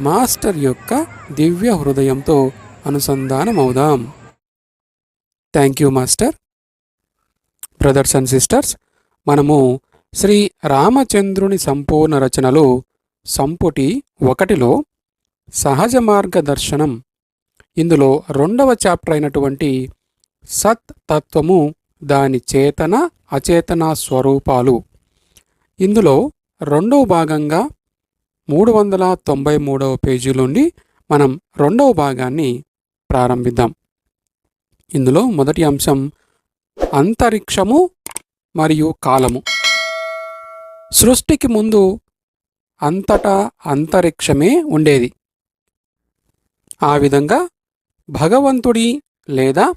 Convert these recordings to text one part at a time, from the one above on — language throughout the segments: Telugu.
మాస్టర్ యొక్క దివ్య హృదయంతో అనుసంధానమవుదాం. Thank you master. Brothers and sisters మనము శ్రీ రామచంద్రుని సంపూర్ణ రచనలు సంపుటి ఒకటిలో సహజ మార్గదర్శనం ఇందులో రెండవ చాప్టర్ అయినటువంటి సత్ తత్వము దాని చేతన అచేతన స్వరూపాలు. ఇందులో రెండవ భాగంగా మూడు వందల తొంభై మూడవ పేజీ నుండి మనం రెండవ భాగాన్ని ప్రారంభిద్దాం. ఇందులో మొదటి అంశం అంతరిక్షము మరియు కాలము. సృష్టికి ముందు అంతటా అంతరిక్షమే ఉండేది. ఆ విధంగా భగవంతుడి లేదా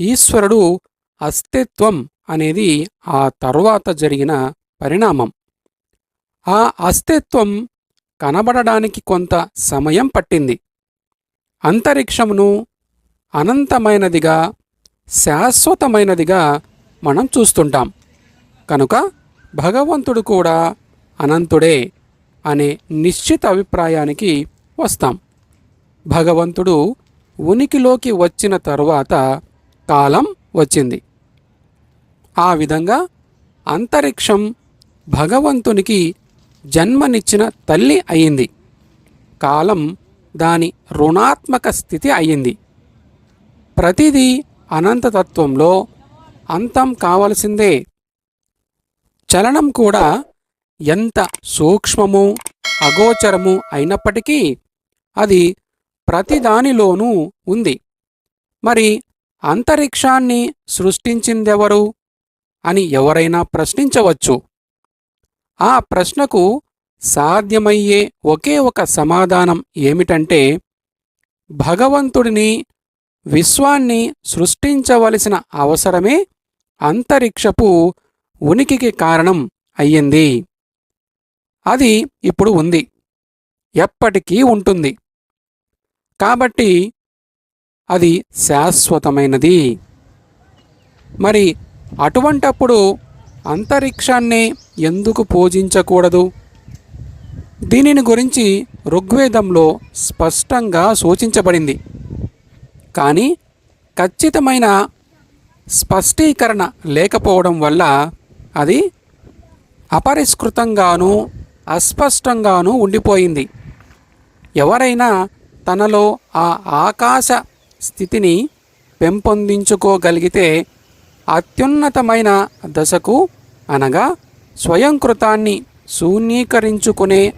ఈశ్వరుడు అస్తిత్వం అనేది ఆ తరువాత జరిగిన పరిణామం. ఆ అస్తిత్వం కనబడడానికి కొంత సమయం పట్టింది. అంతరిక్షమును అనంతమైనదిగా శాశ్వతమైనదిగా మనం చూస్తుంటాం. కనుక భగవంతుడు కూడా అనంతుడే అనే నిశ్చిత అభిప్రాయానికి వస్తాం. భగవంతుడు ఉనికిలోకి వచ్చిన తరువాత కాలం వచ్చింది. ఆ విధంగా అంతరిక్షం భగవంతునికి జన్మనిచ్చిన తల్లి అయింది కాలం దాని రుణాత్మక స్థితి అయింది ప్రతిదీ అనంతతత్వంలో అంతం కావలసిందే. చలనం కూడా ఎంత సూక్ష్మము అగోచరము అయినప్పటికీ అది ప్రతిదానిలోనూ ఉంది. మరి అంతరిక్షాన్ని సృష్టించిందెవరు? అని ఎవరైనా ప్రశ్నించవచ్చు. ఆ ప్రశ్నకు సాధ్యమయ్యే ఒకే ఒక సమాధానం ఏమిటంటే భగవంతుడిని విశ్వాన్ని సృష్టించవలసిన అవసరమే అంతరిక్షపు ఉనికికి కారణం అయ్యింది. అది ఇప్పుడు ఉంది. ఎప్పటికీ ఉంటుంది. కాబట్టి అది శాశ్వతమైనది. మరి అటువంటప్పుడు అంతరిక్షాన్నే ఎందుకు పూజించకూడదు? దీనిని గురించి ఋగ్వేదంలో స్పష్టంగా సూచించబడింది. కానీ ఖచ్చితమైన స్పష్టీకరణ లేకపోవడం వల్ల అది అపరిష్కృతంగానూ అస్పష్టంగానూ ఉండిపోయింది. ఎవరైనా తనలో ఆ ఆకాశ స్థితిని పెంపొందించుకోగలిగితే అత్యున్నతమైన దశకు అనగా స్వయంకృతాన్ని శూన్యీకరించుకునే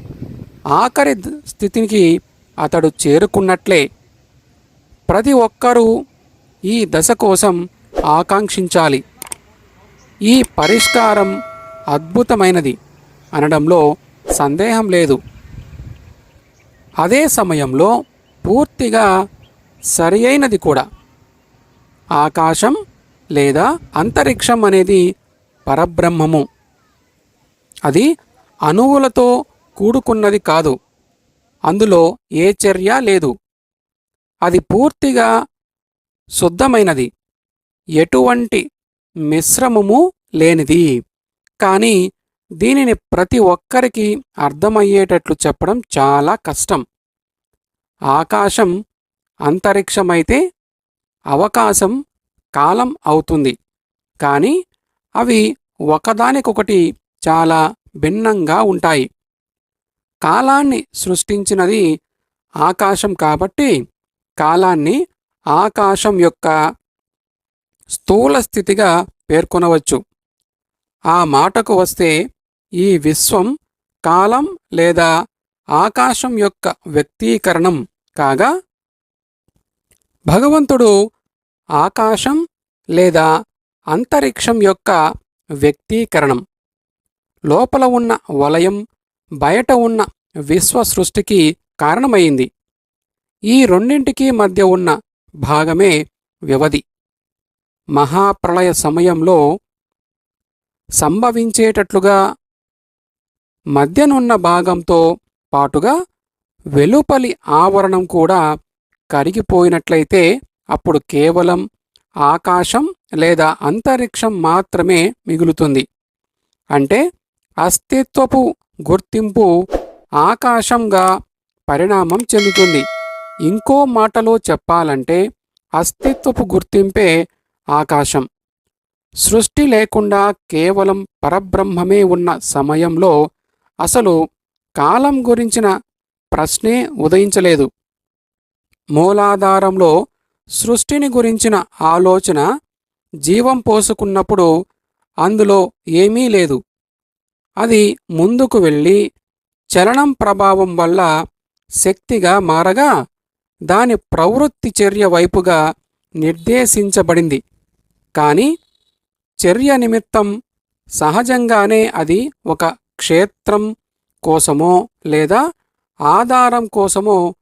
ఆఖరి స్థితికి అతడు చేరుకున్నట్లే. ప్రతి ఒక్కరూ ఈ దశ కోసం ఆకాంక్షించాలి. ఈ పరిష్కారం అద్భుతమైనది అనడంలో సందేహం లేదు. అదే సమయంలో పూర్తిగా సరియైనది కూడా. ఆకాశం లేదా అంతరిక్షం అనేది పరబ్రహ్మము. అది అణువులతో కూడుకున్నది కాదు. అందులో ఏ చర్య లేదు. అది పూర్తిగా శుద్ధమైనది. ఎటువంటి మిశ్రమము లేనిది. కానీ దీనిని ప్రతి ఒక్కరికి అర్థమయ్యేటట్లు చెప్పడం చాలా కష్టం. ఆకాశం అంతరిక్షమైతే అవకాశం కాలం అవుతుంది. కానీ అవి ఒకదానికొకటి చాలా భిన్నంగా ఉంటాయి. కాలాన్ని సృష్టించినది ఆకాశం కాబట్టి కాలాన్ని ఆకాశం యొక్క స్థూల స్థితిగా పేర్కొనవచ్చు. ఆ మాటకు వస్తే ఈ విశ్వం కాలం లేదా ఆకాశం యొక్క వ్యక్తీకరణం కాగా భగవంతుడు ఆకాశం లేదా అంతరిక్షం యొక్క వ్యక్తీకరణం. లోపల ఉన్న వలయం బయట ఉన్న విశ్వ సృష్టికి కారణమైంది. ఈ రెండింటికి మధ్య ఉన్న భాగమే వ్యవధి. మహాప్రళయ సమయంలో సంభవించేటట్లుగా మధ్యనున్న భాగంతో పాటుగా వెలుపలి ఆవరణం కూడా కరిగిపోయినట్లయితే అప్పుడు కేవలం ఆకాశం లేదా అంతరిక్షం మాత్రమే మిగులుతుంది. అంటే అస్తిత్వపు గుర్తింపు ఆకాశంగా పరిణామం చెందుతుంది. ఇంకో మాటలో చెప్పాలంటే అస్తిత్వపు గుర్తింపే ఆకాశం. సృష్టి లేకుండా కేవలం పరబ్రహ్మమే ఉన్న సమయంలో అసలు కాలం గురించిన ప్రశ్నే ఉదయించలేదు. మూలాధారంలో సృష్టిని గురించిన ఆలోచన జీవం పోసుకున్నప్పుడు అందులో ఏమీ లేదు. అది ముందుకు వెళ్ళి చలనం ప్రభావం వల్ల శక్తిగా మారగా దాని ప్రవృత్తి చర్య వైపుగా నిర్దేశించబడింది. కానీ చర్య నిమిత్తం సహజంగానే అది ఒక క్షేత్రం కోసమో లేదా ఆధారం కోసమో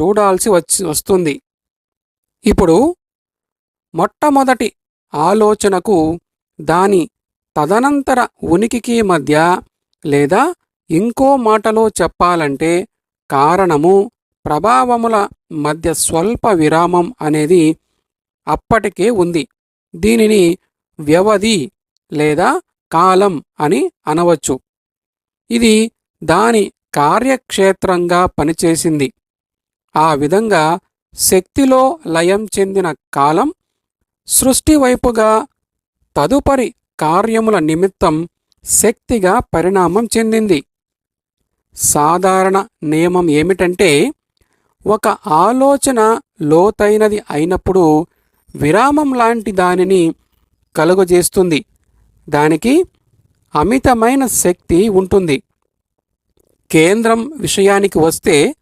చూడాల్సి వచ్చి వస్తుంది. ఇప్పుడు మొట్టమొదటి ఆలోచనకు దాని తదనంతర ఉనికికి మధ్య లేదా ఇంకో మాటలో చెప్పాలంటే కారణము ప్రభావముల మధ్య స్వల్ప విరామం అనేది అప్పటికే ఉంది. దీనిని వ్యవధి లేదా కాలం అని అనవచ్చు. ఇది దాని కార్యక్షేత్రంగా పనిచేసింది. ఆ విధంగా శక్తిలో లయం చెందిన కాలం సృష్టి వైపుగా తదుపరి కార్యముల నిమిత్తం శక్తిగా పరిణామం చెందింది. సాధారణ నియమం ఏమిటంటే ఒక ఆలోచన లోతైనది అయినప్పుడు విరామం లాంటి దానిని కలుగజేస్తుంది. దానికి అమితమైన శక్తి ఉంటుంది. కేంద్రం విషయానికి వస్తే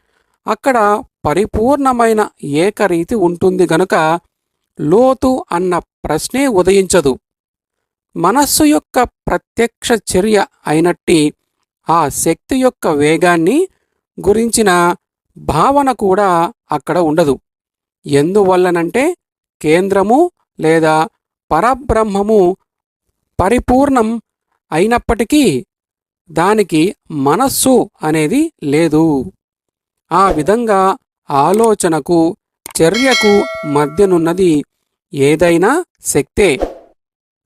అక్కడ పరిపూర్ణమైన ఏకరీతి ఉంటుంది గనుక లోతు అన్న ప్రశ్నే ఉదయించదు. మనస్సు యొక్క ప్రత్యక్ష చర్య అయినట్టి ఆ శక్తి యొక్క వేగాన్ని గురించిన భావన కూడా అక్కడ ఉండదు. ఎందువల్లనంటే కేంద్రము లేదా పరబ్రహ్మము పరిపూర్ణం అయినప్పటికీ దానికి మనస్సు అనేది లేదు. ఆ విధంగా ఆలోచనకు చర్యకు మధ్యనున్నది ఏదైనా శక్తే.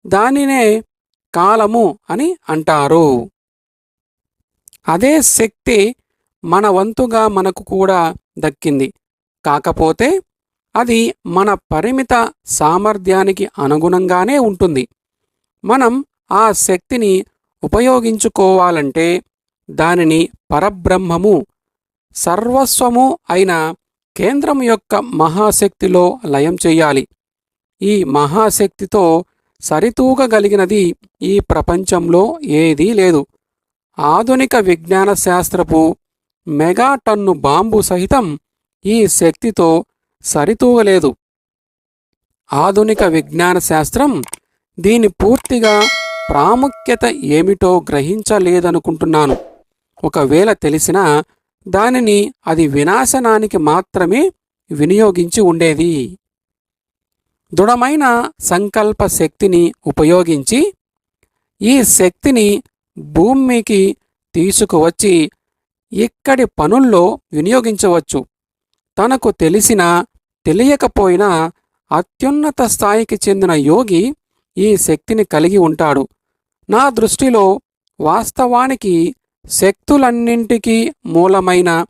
దానినే కాలము అని అంటారు. అదే శక్తి మన వంతుగా మనకు కూడా దక్కింది. కాకపోతే అది మన పరిమిత సామర్థ్యానికి అనుగుణంగానే ఉంటుంది. మనం ఆ శక్తిని ఉపయోగించుకోవాలంటే దానిని పరబ్రహ్మము సర్వస్వము అయిన కేంద్రం యొక్క మహాశక్తిలో లయం చెయ్యాలి ఈ మహాశక్తితో సరితూగగలిగినది ఈ ప్రపంచంలో ఏదీ లేదు. ఆధునిక విజ్ఞాన శాస్త్రపు మెగాటన్ను బాంబు సహితం ఈ శక్తితో సరితూగలేదు. ఆధునిక విజ్ఞాన శాస్త్రం దీని పూర్తిగా ప్రాముఖ్యత ఏమిటో గ్రహించలేదనుకుంటున్నాను. ఒకవేళ తెలిసినా దానిని అది వినాశనానికి మాత్రమే వినియోగించి ఉండేది. దృఢమైన సంకల్ప శక్తిని ఉపయోగించి ఈ శక్తిని భూమికి తీసుకువచ్చి ఇక్కడి పనుల్లో వినియోగించవచ్చు. తనకు తెలిసిన తెలియకపోయినా అత్యున్నత స్థాయికి చెందిన యోగి ఈ శక్తిని కలిగి ఉంటాడు. నా దృష్టిలో వాస్తవానికి శక్తులన్నింటికీ మూలమైన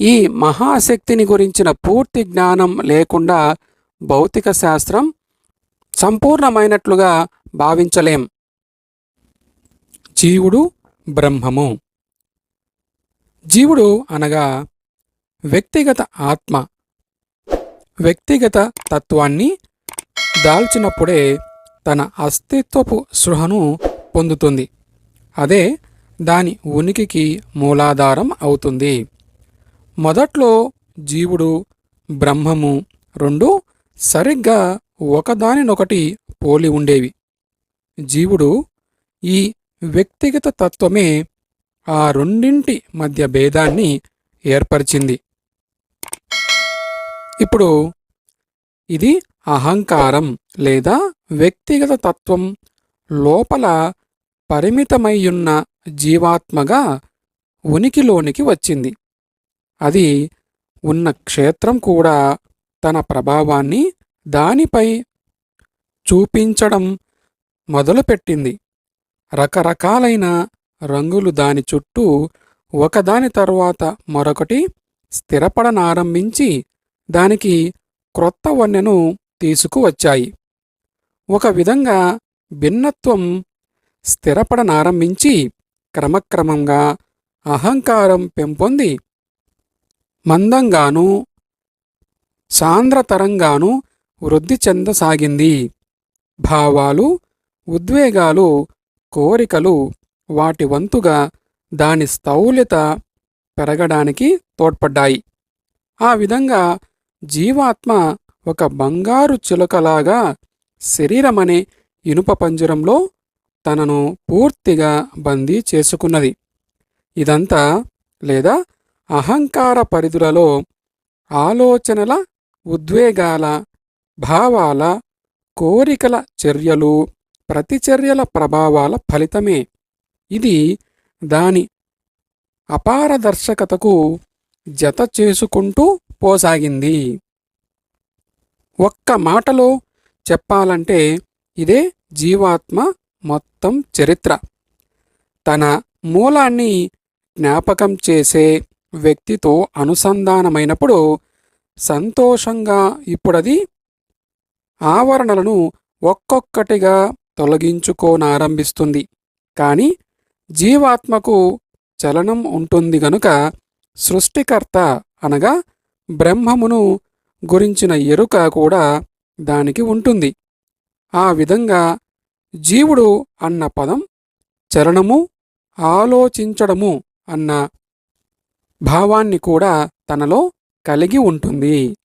ఈ మహాశక్తిని గురించిన పూర్తి జ్ఞానం లేకుండా భౌతిక శాస్త్రం సంపూర్ణమైనట్లుగా భావించలేం. జీవుడు బ్రహ్మము. జీవుడు అనగా వ్యక్తిగత ఆత్మ. వ్యక్తిగత తత్వాన్ని దాల్చినప్పుడే తన అస్తిత్వపు సృహను పొందుతుంది. అదే దాని ఉనికికి మూలాధారం అవుతుంది. మొదట్లో జీవుడు బ్రహ్మము రెండు సరిగ్గా ఒకదానినొకటి పోలి ఉండేవి. జీవుడు ఈ వ్యక్తిగత తత్వమే ఆ రెండింటి మధ్య భేదాన్ని ఏర్పరిచింది. ఇప్పుడు ఇది అహంకారం లేదా వ్యక్తిగత తత్వం లోపల పరిమితమయ్యున్న జీవాత్మగా ఉనికిలోనికి వచ్చింది. అది ఉన్న క్షేత్రం కూడా తన ప్రభావాన్ని దానిపై చూపించడం మొదలుపెట్టింది. రకరకాలైన రంగులు దాని చుట్టూ ఒకదాని తరువాత మరొకటి స్థిరపడనారంభించి దానికి క్రొత్త వన్నెను తీసుకువచ్చాయి. ఒక విధంగా భిన్నత్వం స్థిరపడనారంభించి క్రమక్రమంగా అహంకారం పెంపొంది. మందంగానూ సాంద్రతరంగాను వృద్ధి చెందసాగింది. భావాలు ఉద్వేగాలు కోరికలు వాటి వంతుగా దాని స్థౌల్యత పెరగడానికి తోడ్పడ్డాయి. ఆ విధంగా జీవాత్మ ఒక బంగారు చిలుకలాగా శరీరమనే ఇనుప పంజరంలో తనను పూర్తిగా బందీ చేసుకున్నది. ఇదంతా లేదా అహంకార పరిధులలో ఆలోచనల ఉద్వేగాల భావాల కోరికల చర్యలు ప్రతిచర్యల ప్రభావాల ఫలితమే. ఇది దాని అపారదర్శకతకు జత చేసుకుంటూ పోసాగింది. ఒక్క మాటలో చెప్పాలంటే ఇదే జీవాత్మ మొత్తం చరిత్ర. తన మూలాన్ని జ్ఞాపకం చేసే వ్యక్తితో అనుసంధానమైనప్పుడు సంతోషంగా ఇప్పుడది ఆవరణలను ఒక్కొక్కటిగా తొలగించుకోనారంభిస్తుంది. కానీ జీవాత్మకు చలనం ఉంటుంది గనుక సృష్టికర్త అనగా బ్రహ్మమును గురించిన ఎరుక కూడా దానికి ఉంటుంది. ఆ విధంగా జీవుడు అన్న పదం చలనము ఆలోచించడము అన్న భావాన్ని కూడా తనలో కలిగి ఉంటుంది.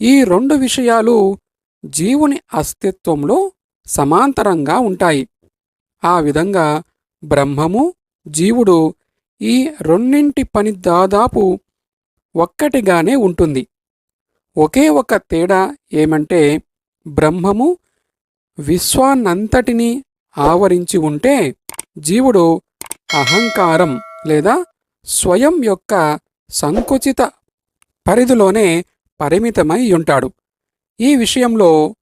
ఈ రెండు విషయాలు జీవుని అస్తిత్వంలో సమాంతరంగా ఉంటాయి. ఆ విధంగా బ్రహ్మము జీవుడు ఈ రెండింటి పని దాదాపు ఒక్కటిగానే ఉంటుంది. ఒకే ఒక తేడా ఏమంటే బ్రహ్మము విశ్వాన్నంతటినీ ఆవరించి ఉంటే జీవుడు అహంకారం లేదా స్వయం యొక్క సంకుచిత పరిధిలోనే పరిమితమై ఉంటాడు. ఈ విషయంలో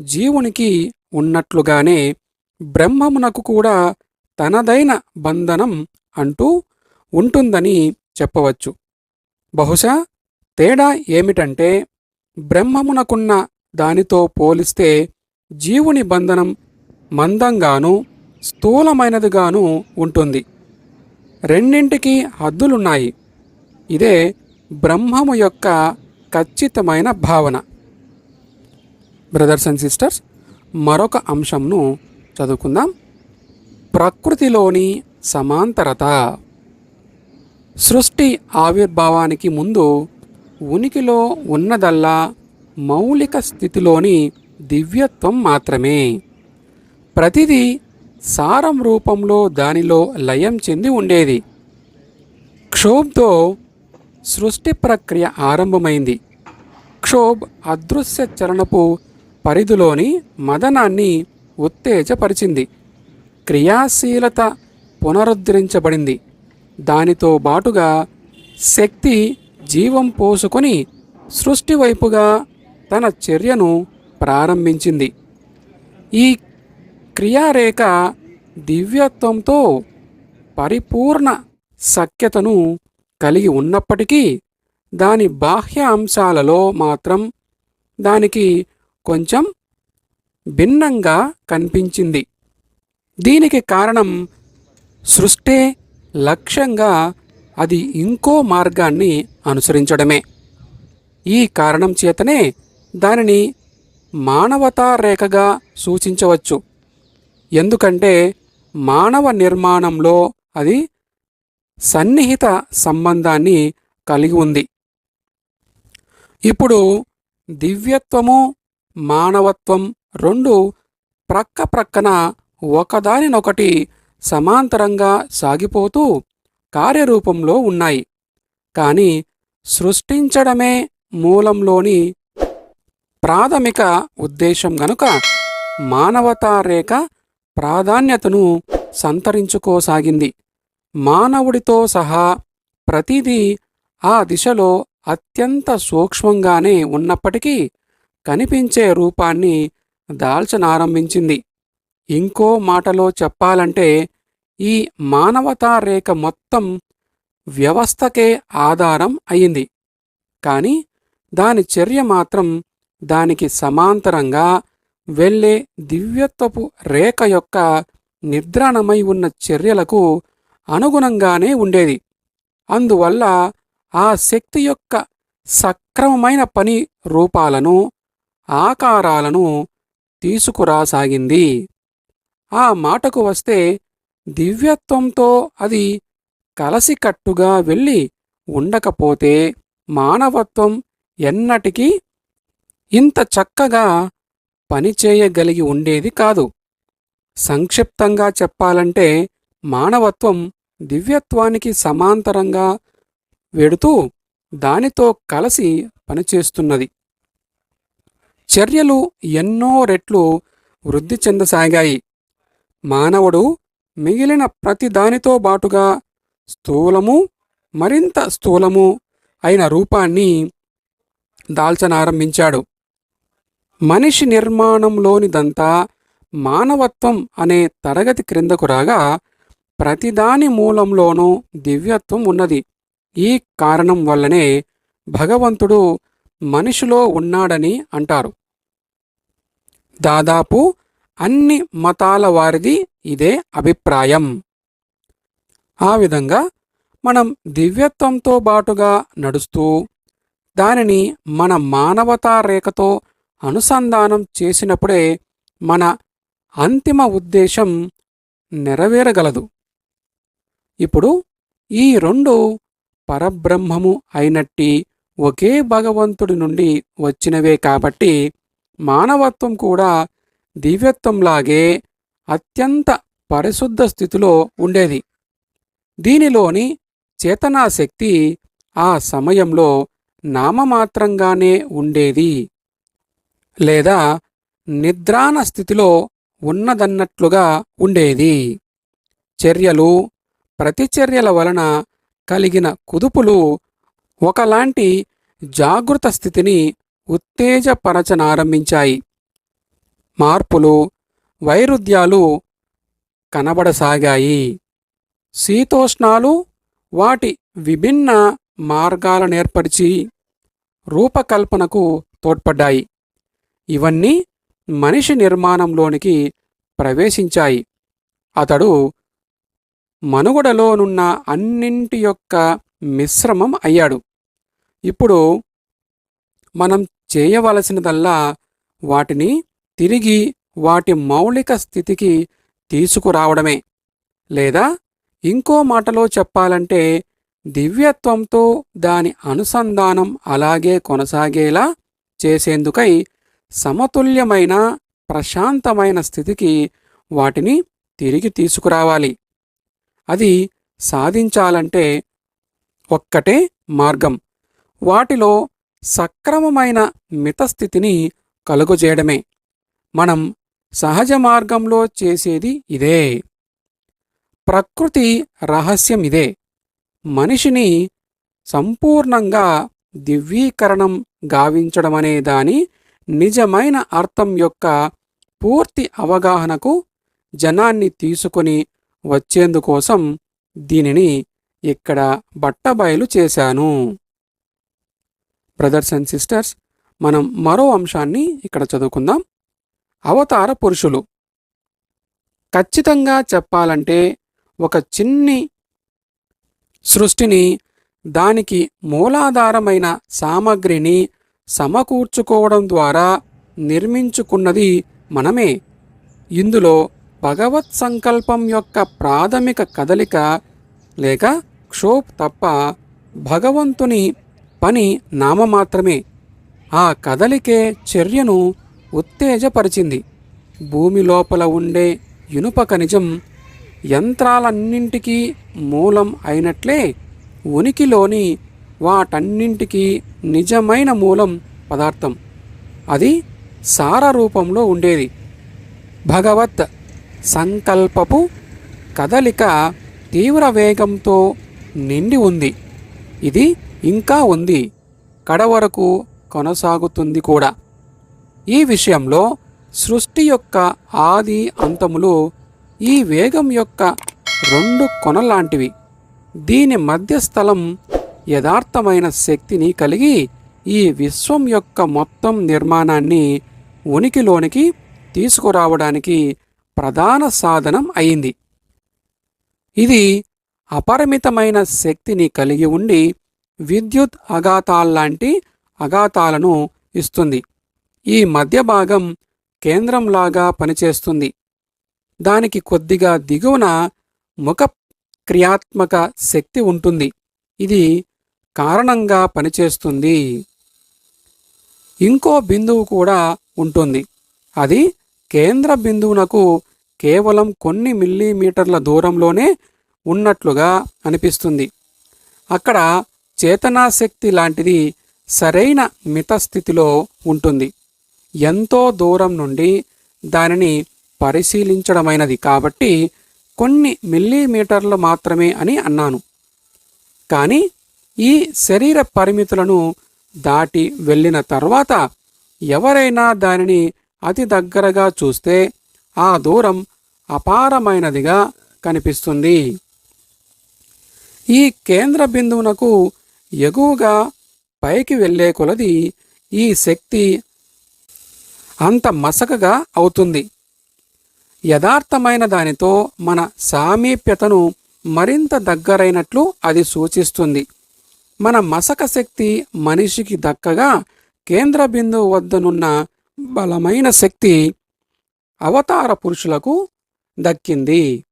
జీవునికి ఉన్నట్లుగానే బ్రహ్మమునకు కూడా తనదైన బంధనం అంటూ ఉంటుందని చెప్పవచ్చు. బహుశా తేడా ఏమిటంటే బ్రహ్మమునకున్న దానితో పోలిస్తే జీవుని బంధనం మందంగానూ స్థూలమైనదిగానూ ఉంటుంది. రెండింటికి హద్దులున్నాయి. ఇదే బ్రహ్మము యొక్క ఖచ్చితమైన భావన. బ్రదర్స్ అండ్ సిస్టర్స్ మరొక అంశంను చదువుకుందాం. ప్రకృతిలోని సమాంతరత. సృష్టి ఆవిర్భావానికి ముందు ఉనికిలో ఉన్నదల్లా మౌలిక స్థితిలోని దివ్యత్వం మాత్రమే. ప్రతిదీ సారం రూపంలో దానిలో లయం చెంది ఉండేది. క్షోభ్తో సృష్టి ప్రక్రియ ఆరంభమైంది. క్షోభ్ అదృశ్య చరణపు పరిధిలోని మదనాన్ని ఉత్తేజపరిచింది. క్రియాశీలత పునరుద్ధరించబడింది. దానితో బాటుగా శక్తి జీవం పోసుకొని సృష్టి వైపుగా తన చర్యను ప్రారంభించింది. ఈ క్రియారేఖ దివ్యత్వంతో పరిపూర్ణ సఖ్యతను కలిగి ఉన్నప్పటికీ దాని బాహ్య అంశాలలో మాత్రం దానికి కొంచెం భిన్నంగా కనిపించింది. దీనికి కారణం సృష్టే లక్ష్యంగా అది ఇంకో మార్గాన్ని అనుసరించడమే. ఈ కారణం చేతనే దానిని మానవతా రేఖగా సూచించవచ్చు. ఎందుకంటే మానవ నిర్మాణంలో అది సన్నిహిత సంబంధాన్ని కలిగి ఉంది. ఇప్పుడు దివ్యత్వము మానవత్వం రెండు ప్రక్క ప్రక్కన ఒకదానినొకటి సమాంతరంగా సాగిపోతూ కార్యరూపంలో ఉన్నాయి. కానీ సృష్టించడమే మూలంలోని ప్రాథమిక ఉద్దేశం గనుక మానవతా రేఖ ప్రాధాన్యతను సంతరించుకోసాగింది. మానవుడితో సహా ప్రతిదీ ఆ దిశలో అత్యంత సూక్ష్మంగానే ఉన్నప్పటికీ కనిపించే రూపాన్ని దాల్చనారంభించింది. ఇంకో మాటలో చెప్పాలంటే ఈ మానవతా రేఖ మొత్తం వ్యవస్థకే ఆధారం అయింది. కానీ దాని చర్య మాత్రం దానికి సమాంతరంగా వెళ్ళే దివ్యత్వపు రేఖ యొక్క నిద్రాణమై ఉన్న చర్యలకు అనుగుణంగానే ఉండేది. అందువల్ల ఆ శక్తి యొక్క సక్రమమైన పని రూపాలను ఆకారాలను తీసుకురాసాగింది. ఆ మాటకు వస్తే దివ్యత్వంతో అది కలసికట్టుగా వెళ్ళి ఉండకపోతే మానవత్వం ఎన్నటికీ ఇంత చక్కగా పనిచేయగలిగి ఉండేది కాదు. సంక్షిప్తంగా చెప్పాలంటే మానవత్వం దివ్యత్వానికి సమాంతరంగా వెడుతూ దానితో కలిసి పనిచేస్తున్నది. చర్యలు ఎన్నో రెట్లు వృద్ధి చెందసాగాయి. మానవుడు మిగిలిన ప్రతి దానితో బాటుగా స్థూలము మరింత స్థూలము అయిన రూపాన్ని దాల్చనారంభించాడు. మనిషి నిర్మాణంలోనిదంతా మానవత్వం అనే తరగతి క్రిందకు రాగా ప్రతిదాని మూలంలోనూ దివ్యత్వం ఉన్నది. ఈ కారణం వల్లనే భగవంతుడు మనిషిలో ఉన్నాడని అంటారు. దాదాపు అన్ని మతాల వారిది ఇదే అభిప్రాయం. ఆ విధంగా మనం దివ్యత్వంతో బాటుగా నడుస్తూ దానిని మన మానవతా రేఖతో అనుసంధానం చేసినప్పుడే మన అంతిమ ఉద్దేశం నెరవేరగలదు. ఇప్పుడు ఈ రెండు పరబ్రహ్మము అయినట్టి ఒకే భగవంతుడి నుండి వచ్చినవే కాబట్టి మానవత్వం కూడా దివ్యత్వంలాగే అత్యంత పరిశుద్ధ స్థితిలో ఉండేది. దీనిలోని చేతనాశక్తి ఆ సమయంలో నామమాత్రంగానే ఉండేది. లేదా నిద్రాణ స్థితిలో ఉన్నదన్నట్లుగా ఉండేది. చర్యలు ప్రతిచర్యల వలన కలిగిన కుదుపులు ఒకలాంటి జాగృత స్థితిని ఉత్తేజపరచనారంభించాయి. మార్పులు వైరుధ్యాలు కనబడసాగాయి. శీతోష్ణాలు వాటి విభిన్న మార్గాలనేర్పరిచి రూపకల్పనకు తోడ్పడ్డాయి. ఇవన్నీ మనిషి నిర్మాణంలోనికి ప్రవేశించాయి. అతడు మనుగడలోనున్న అన్నింటి యొక్క మిశ్రమం అయ్యాడు. ఇప్పుడు మనం చేయవలసినదల్లా వాటిని తిరిగి వాటి మౌలిక స్థితికి తీసుకురావడమే. లేదా ఇంకో మాటలో చెప్పాలంటే దివ్యత్వంతో దాని అనుసంధానం అలాగే కొనసాగేలా చేసేందుకై సమతుల్యమైన ప్రశాంతమైన స్థితికి వాటిని తిరిగి తీసుకురావాలి. అది సాధించాలంటే ఒక్కటే మార్గం. వాటిలో సక్రమమైన మితస్థితిని కలుగజేయడమే. మనం సహజ మార్గంలో చేసేది ఇదే. ప్రకృతి రహస్యం ఇదే. మనిషిని సంపూర్ణంగా దివ్యీకరణం గావించడమనే దాని నిజమైన అర్థం యొక్క పూర్తి అవగాహనకు జనాన్ని తీసుకొని వచ్చేందుకోసం దీనిని ఇక్కడ బట్టబయలు చేశాను. బ్రదర్స్ అండ్ సిస్టర్స్ మనం మరో అంశాన్ని ఇక్కడ చదువుకుందాం. అవతార పురుషులు. ఖచ్చితంగా చెప్పాలంటే ఒక చిన్ని సృష్టిని దానికి మూలాధారమైన సామగ్రిని సమకూర్చుకోవడం ద్వారా నిర్మించుకున్నది మనమే. ఇందులో భగవత్ సంకల్పం యొక్క ప్రాథమిక కదలిక లేక క్షోప్ తప్ప భగవంతుని పని నామమాత్రమే. ఆ కదలికే చర్యను ఉత్తేజపరిచింది. భూమి లోపల ఉండే ఇనుప ఖనిజం యంత్రాలన్నింటికీ మూలం అయినట్లే ఉనికిలోని వాటన్నింటికీ నిజమైన మూలం పదార్థం. అది సార రూపంలో ఉండేది. భగవత్ సంకల్పపు కదలిక తీవ్ర వేగంతో నిండి ఉంది. ఇది ఇంకా ఉంది. కడవరకు కొనసాగుతుంది కూడా. ఈ విషయంలో సృష్టి యొక్క ఆది అంతములు ఈ వేగం యొక్క రెండు కొనలాంటివి. దీని మధ్యస్థలం యథార్థమైన శక్తిని కలిగి ఈ విశ్వం యొక్క మొత్తం నిర్మాణాన్ని ఉనికిలోనికి తీసుకురావడానికి ప్రధాన సాధనం అయింది. ఇది అపరిమితమైన శక్తిని కలిగి ఉండి విద్యుత్ అఘాతాల్లాంటి అఘాతాలను ఇస్తుంది. ఈ మధ్య భాగం కేంద్రంలాగా పనిచేస్తుంది. దానికి కొద్దిగా దిగువన ముఖ క్రియాత్మక శక్తి ఉంటుంది. ఇది కారణంగా పనిచేస్తుంది. ఇంకో బిందువు కూడా ఉంటుంది. అది కేంద్ర బిందువునకు కేవలం కొన్ని మిల్లీమీటర్ల దూరంలోనే ఉన్నట్లుగా అనిపిస్తుంది. అక్కడ చేతనాశక్తి లాంటిది సరైన మితస్థితిలో ఉంటుంది. ఎంతో దూరం నుండి దానిని పరిశీలించడమైనది కాబట్టి కొన్ని మిల్లీమీటర్లు మాత్రమే అని అన్నాను. కానీ ఈ శరీర పరిమితులను దాటి వెళ్ళిన తర్వాత ఎవరైనా దానిని అతి దగ్గరగా చూస్తే ఆ దూరం అపారమైనదిగా కనిపిస్తుంది. ఈ కేంద్ర బిందువునకు ఎగువగా పైకి వెళ్ళే కొలది ఈ శక్తి అంత మసకగా అవుతుంది. యథార్థమైన దానితో మన సామీప్యతను మరింత దగ్గరైనట్లు అది సూచిస్తుంది. మన మసక శక్తి మనిషికి దక్కగా కేంద్ర బిందువు వద్దనున్న బలమైన శక్తి అవతార పురుషులకు దక్కింది.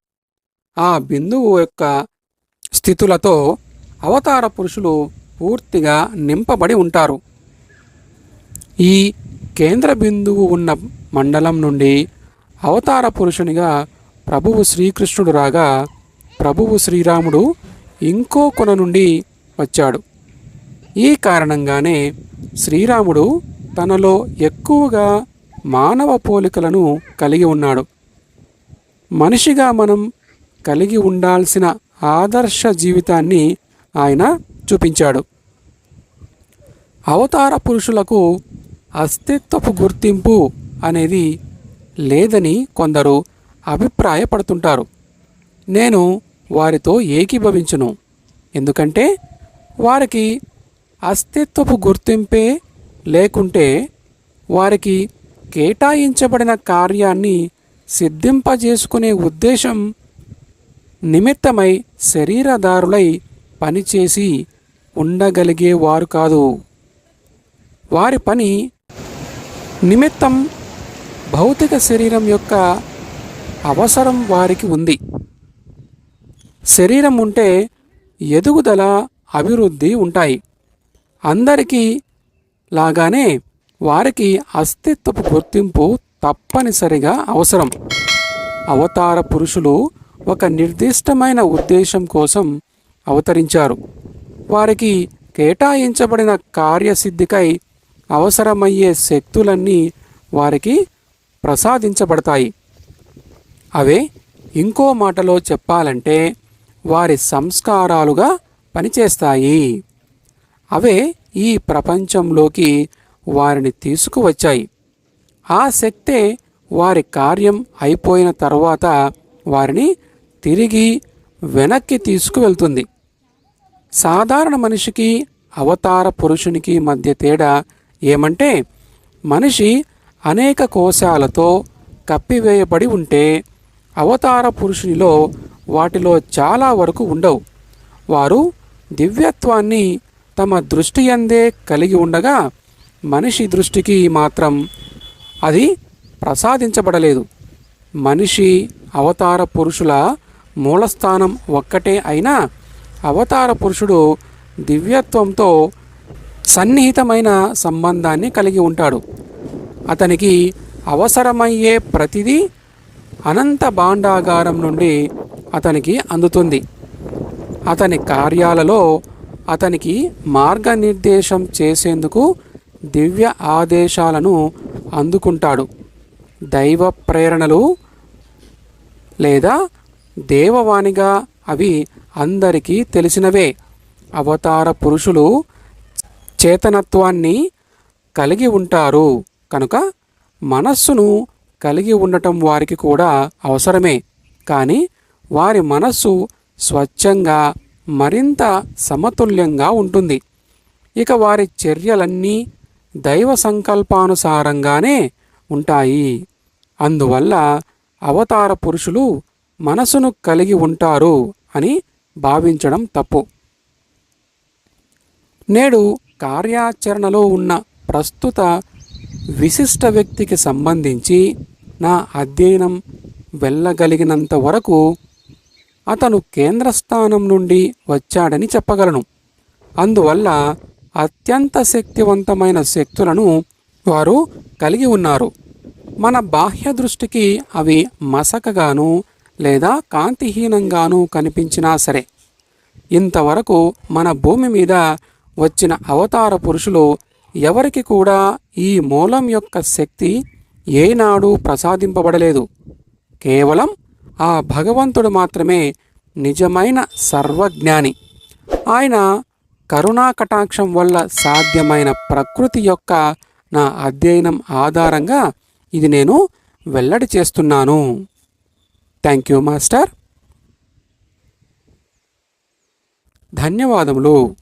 ఆ బిందువు యొక్క స్థితులతో అవతార పురుషులు పూర్తిగా నింపబడి ఉంటారు. ఈ కేంద్ర బిందువు ఉన్న మండలం నుండి అవతార పురుషునిగా ప్రభువు శ్రీకృష్ణుడు రాగా ప్రభువు శ్రీరాముడు ఇంకో కొన నుండి వచ్చాడు. ఈ కారణంగానే శ్రీరాముడు తనలో ఎక్కువగా మానవ పోలికలను కలిగి ఉన్నాడు. మనిషిగా మనం కలిగి ఉండాల్సిన ఆదర్శ జీవితాన్ని ఆయన చూపించాడు. అవతార పురుషులకు అస్తిత్వపు గుర్తింపు అనేది లేదని కొందరు అభిప్రాయపడుతుంటారు. నేను వారితో ఏకీభవించును. ఎందుకంటే వారికి అస్తిత్వపు గుర్తింపే లేకుంటే వారికి కేటాయించబడిన కార్యాన్ని సిద్ధింపజేసుకునే ఉద్దేశం నిమిత్తమై శరీరదారులై పనిచేసి ఉండగలిగేవారు కాదు. వారి పని నిమిత్తం భౌతిక శరీరం యొక్క అవసరం వారికి ఉంది. శరీరం ఉంటే ఎదుగుదల అభివృద్ధి ఉంటాయి. అందరికీ లాగానే వారికి అస్తిత్వపు గుర్తింపు తప్పనిసరిగా అవసరం. అవతార పురుషులు ఒక నిర్దిష్టమైన ఉద్దేశం కోసం అవతరించారు. వారికి కేటాయించబడిన కార్యసిద్ధికై అవసరమయ్యే శక్తులన్నీ వారికి ప్రసాదించబడతాయి. అవే ఇంకో మాటలో చెప్పాలంటే వారి సంస్కారాలుగా పనిచేస్తాయి. అవే ఈ ప్రపంచంలోకి వారిని తీసుకువచ్చాయి. ఆ శక్తే వారి కార్యం అయిపోయిన తర్వాత వారిని తిరిగి వెనక్కి తీసుకువెళ్తుంది. సాధారణ మనిషికి అవతార పురుషునికి మధ్య తేడా ఏమంటే మనిషి అనేక కోశాలతో కప్పివేయబడి ఉంటే అవతార పురుషునిలో వాటిలో చాలా వరకు ఉండవు. వారు దివ్యత్వాన్ని తమ దృష్టి అందే కలిగి ఉండగా మనిషి దృష్టికి మాత్రం అది ప్రసాదించబడలేదు. మనిషి అవతార పురుషుల మూలస్థానం ఒక్కటే అయినా అవతార పురుషుడు దివ్యత్వంతో సన్నిహితమైన సంబంధాన్ని కలిగి ఉంటాడు. అతనికి అవసరమయ్యే ప్రతిదీ అనంత భాండాగారం నుండి అతనికి అందుతుంది. అతని కార్యాలలో అతనికి మార్గనిర్దేశం చేసేందుకు దివ్య ఆదేశాలను అందుకుంటాడు. దైవ ప్రేరణలు లేదా దేవవాణిగా అవి అందరికీ తెలిసినవే. అవతార పురుషులు చేతనత్వాన్ని కలిగి ఉంటారు. కనుక మనస్సును కలిగి ఉండటం వారికి కూడా అవసరమే. కానీ వారి మనస్సు స్వచ్ఛంగా మరింత సమతుల్యంగా ఉంటుంది. ఇక వారి చర్యలన్నీ దైవ సంకల్పానుసారంగానే ఉంటాయి. అందువల్ల అవతార పురుషులు మనసును కలిగి ఉంటారు అని భావించడం తప్పు. నేడు కార్యాచరణలో ఉన్న ప్రస్తుత విశిష్ట వ్యక్తికి సంబంధించి నా అధ్యయనం వెళ్ళగలిగినంత వరకు అతను కేంద్రస్థానం నుండి వచ్చాడని చెప్పగలను. అందువల్ల అత్యంత శక్తివంతమైన శక్తులను వారు కలిగి ఉన్నారు. మన బాహ్య దృష్టికి అవి మసకగాను లేదా కాంతిహీనంగాను కనిపించినా సరే ఇంతవరకు మన భూమి మీద వచ్చిన అవతార పురుషులు ఎవరికి కూడా ఈ మూలం యొక్క శక్తి ఏనాడు ప్రసాదింపబడలేదు. కేవలం ఆ భగవంతుడు మాత్రమే నిజమైన సర్వజ్ఞాని. ఆయన కరుణా కటాక్షం వల్ల సాధ్యమైన ప్రకృతి యొక్క నా అధ్యయనం ఆధారంగా ఇది నేను వెల్లడి చేస్తున్నాను. Thank you master. ధన్యవాదములు.